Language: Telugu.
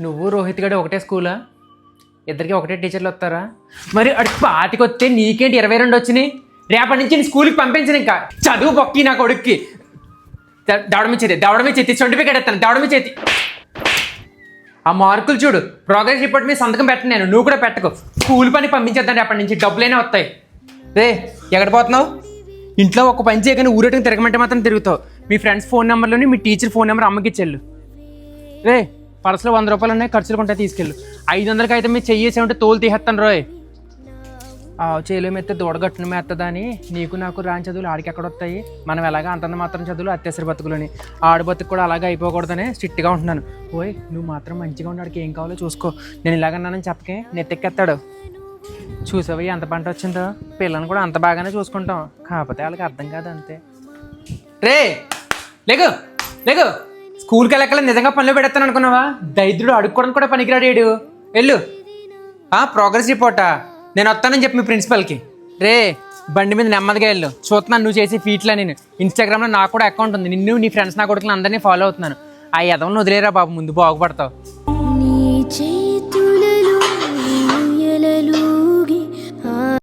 నువ్వు రోహిత్ గడి ఒకటే స్కూలా? ఇద్దరికి ఒకటే టీచర్లు వస్తారా? మరి అడి పాతికొస్తే నీకేంటి ఇరవై రెండు వచ్చినాయి? రేపటి నుంచి నేను స్కూల్కి పంపించను ఇంకా. చదువు బొక్కి నా కొడుక్కి. ద- దవడమి చేతి దవడమి చేతి సర్టిఫికేట్ ఎత్తాను దవడమి చేతి. ఆ మార్కులు చూడు ప్రోగ్రెస్ రిపోర్ట్ మీద సంతకం పెట్టను నేను నువ్వు కూడా పెట్టకు. స్కూల్ పని పంపించేద్దాం రేపటి నుంచి డబ్బులైనా వస్తాయి. రే ఎక్కడ పోతున్నావు? ఇంట్లో ఒక పని చేయగానే ఊరేటం తిరగమంటే మాత్రం తిరుగుతావు. మీ ఫ్రెండ్స్ ఫోన్ నెంబర్లోని మీ టీచర్ ఫోన్ నెంబర్ అమ్మకి చెల్లు రే పర్సులో వంద రూపాయలు ఉన్నాయి ఖర్చులు కొంటే తీసుకెళ్ళు. ఐదు వందలకి అయితే మీరు చెయ్యేసామంటే తోలు తీసేస్తాను రోయ్. ఆ చేయలో మెత్తే దూడగట్టున మెత్తదా అని నీకు నాకు రాని చదువులు ఆడికి ఎక్కడ వస్తాయి? మనం ఎలాగ అంతంత మాత్రం చదువులు అత్యవసర బతుకులని. ఆడు బతుకు కూడా అలాగే అయిపోకూడదని స్ట్రిక్ట్గా ఉంటున్నాను. ఓయ్ నువ్వు మాత్రం మంచిగా ఉన్నాడికి ఏం కావాలో చూసుకో. నేను ఇలాగన్నానని చెప్పకే నెత్తెక్కేస్తాడు చూసావా ఎంత పంట వచ్చిందో? పిల్లని కూడా అంత బాగానే చూసుకుంటాం. కాకపోతే వాళ్ళకి అర్థం కాదు అంతే. రే లేకు లేకు స్కూల్కి వెళ్ళక్కల నిజంగా పనులు పెడతాను అనుకున్నావా? దైద్యుడు అడుక్కోవడానికి కూడా పనికిరాడు వెళ్ళు. ఆ ప్రోగ్రెస్ రిపోర్టా నేను వస్తానని చెప్పి మీ ప్రిన్సిపల్కి. రే బండి మీద నెమ్మదిగా వెళ్ళు. చూస్తున్నాను నువ్వు చేసే ఫీట్లా నేను. ఇన్స్టాగ్రామ్లో నాకు కూడా అకౌంట్ ఉంది. నిన్ను నీ ఫ్రెండ్స్ నా కొడుకులు అందరినీ ఫాలో అవుతున్నాను. ఆ ఎదవలను వదిలేరా బాబు ముందు బాగుపడతావు.